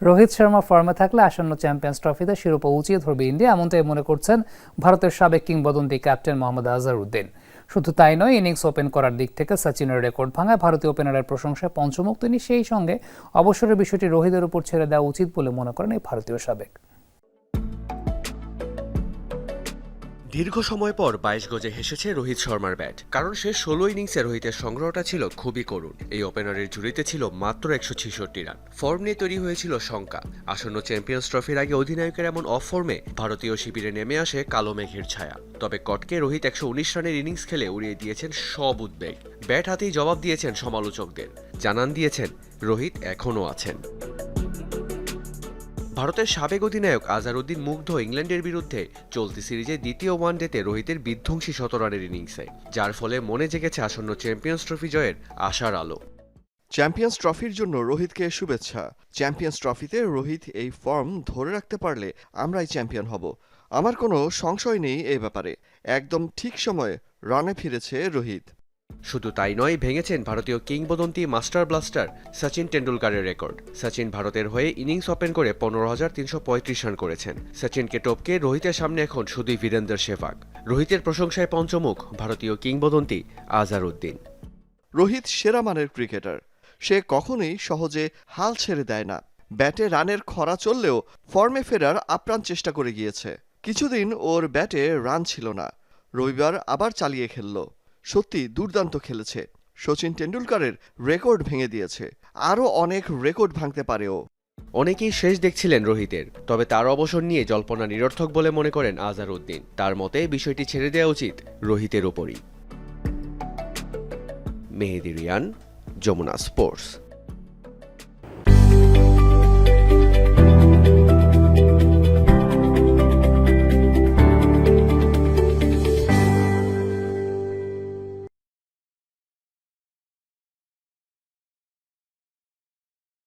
রোহিত শর্মা ফর্মে থাকলে আসন্ন চ্যাম্পিয়ন্স ট্রফিতে শিরোপা উঁচিয়ে ধরবে ইন্ডিয়া, এমনটাই মনে করছেন ভারতের সাবেক কিংবদন্তি ক্যাপ্টেন মোহাম্মদ আজহারউদ্দিন শুধু তাই নয় ইনিংস ওপেন করার দিক থেকে সচিনের রেকর্ড ভাঙায় ভারতীয় ওপেনারের প্রশংসায় পঞ্চমুখ তিনি সেই সঙ্গে অবসরের বিষয়টি রোহিতের উপর ছেড়ে দেওয়া উচিত বলে মনে করেন এই ভারতীয় সাবেক। দীর্ঘ সময় পর বাইশ গজে হেসেছে রোহিত শর্মার ব্যাট। কারণ সে ষোলো ইনিংসে রোহিতের সংগ্রহটা ছিল খুবই করুণ। এই ওপেনারের ঝুড়িতে ছিল মাত্র একশো ছেষট্টি রান। ফর্ম নিয়ে তৈরি হয়েছিল শঙ্কা। আসন্ন চ্যাম্পিয়ন্স ট্রফির আগে অধিনায়কের এমন অফ ফর্মে ভারতীয় শিবিরে নেমে আসে কালো মেঘের ছায়া। তবে কটকে রোহিত একশো উনিশ রানের ইনিংস খেলে উড়িয়ে দিয়েছেন সব উদ্বেগ। ব্যাট হাতেই জবাব দিয়েছেন সমালোচকদের। জানান দিয়েছেন, রোহিত এখনও আছেন। ভারতের সাবেক অধিনায়ক আজহারউদ্দিন মুগ্ধ ইংল্যান্ডের বিরুদ্ধে চলতি সিরিজে দ্বিতীয় ওয়ানডেতে রোহিতের বিধ্বংসী শতরানের ইনিংসে, যার ফলে মনে জেগেছে আসন্ন চ্যাম্পিয়ন্স ট্রফি জয়ের আশার আলো। চ্যাম্পিয়ন্স ট্রফির জন্য রোহিতকে শুভেচ্ছা। চ্যাম্পিয়ন্স ট্রফিতে রোহিত এই ফর্ম ধরে রাখতে পারলে আমরাই চ্যাম্পিয়ন হব। আমার কোনো সংশয় নেই এই ব্যাপারে। একদম ঠিক সময়ে রানে ফিরেছে রোহিত। শুধু তাই নয়, ভেঙেছেন ভারতীয় কিংবদন্তি মাস্টার ব্লাস্টার সচিন টেন্ডুলকারের রেকর্ড। সচিন ভারতের হয়ে ইনিংস ওপেন করে পনেরো হাজার তিনশো পঁয়ত্রিশ রান করেছেন। সচিনকে টপকে রোহিতের সামনে এখন শুধুই বীরেন্দর শেফাক রোহিতের প্রশংসায় পঞ্চমুখ, ভারতীয় কিংবদন্তি আজহারউদ্দিন রোহিত সেরা মানের ক্রিকেটার। সে কখনোই সহজে হাল ছেড়ে দেয় না। ব্যাটে রানের খরা চললেও ফর্মে ফেরার আপ্রাণ চেষ্টা করে গিয়েছে। কিছুদিন ওর ব্যাটে রান ছিল না। রবিবার আবার চালিয়ে খেলল। সত্যি দুর্দান্ত খেলেছে। শচীন টেন্ডুলকারের রেকর্ড ভেঙে দিয়েছে। আরও অনেক রেকর্ড ভাঙতে পারেও। অনেকেই শেষ দেখছিলেন রোহিতের, তবে তার অবসর নিয়ে জল্পনা নিরর্থক বলে মনে করেন আজহারউদ্দিন তার মতে, বিষয়টি ছেড়ে দেওয়া উচিত রোহিতের ওপরই মেহেদি রিয়ান, যমুনা স্পোর্টস।